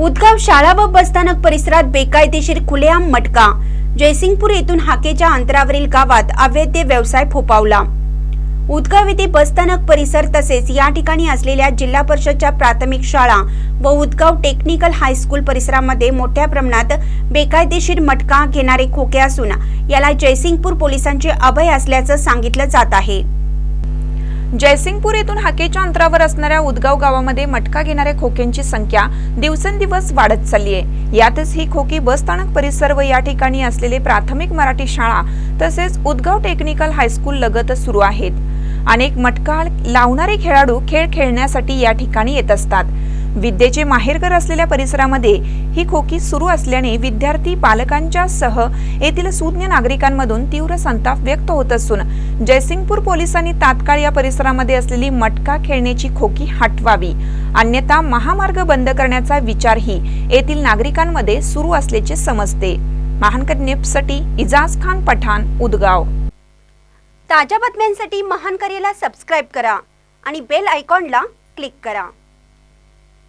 उदगाव शाळा व बसस्थानक परिसरात बेकायदेशीर खुलेआम मटका. जयसिंगपूर येथून हाकेच्या अंतरावरील गावात अवैध व्यवसाय फोपावला उदगाव येथे बसस्थानक परिसर तसेच या ठिकाणी असलेल्या जिल्हा परिषदच्या प्राथमिक शाळा व उदगाव टेक्निकल हायस्कूल परिसरामध्ये मोठ्या प्रमाणात बेकायदेशीर मटका घेणारे खोके असून याला जयसिंगपूर पोलिसांचे अभय असल्याचं सांगितलं जात आहे. जयसिंगपूर येथून हाकेच्या अंतरावर असणाऱ्या उदगाव गावामध्ये मटका घेणाऱ्या खोक्यांची संख्या दिवसेंदिवस वाढत चालली आहे. यातच ही खोकी बसस्थानक परिसर व या ठिकाणी असलेले प्राथमिक मराठी शाळा तसेच उदगाव टेक्निकल हायस्कूल लगतच सुरू आहेत. अनेक मटका लावणारे खेळाडू खेळ खेळण्यासाठी या ठिकाणी येत असतात. विद्येचे माहेरघर असलेल्या परिसरामध्ये ही खोकी सुरू असल्याने विद्यार्थी पालकांच्या सह येथील सुज्ञ नागरिकांमधून तीव्र संताप व्यक्त होत असून जयसिंगपूर पोलिसांनी तात्काळ या परिसरामध्ये असलेली मटका खेळण्याची खोकी हटवावी. अन्यथा महामार्ग बंद करण्याचा विचारही येथील नागरिकांमध्ये सुरू असल्याचे समजते. महानकर नेपसाठी इजाज खान पठाण उदगाव. ताज्या बातम्यांसाठी महानकरेला सबस्क्राईब करा आणि बेल आयकॉनला क्लिक करा.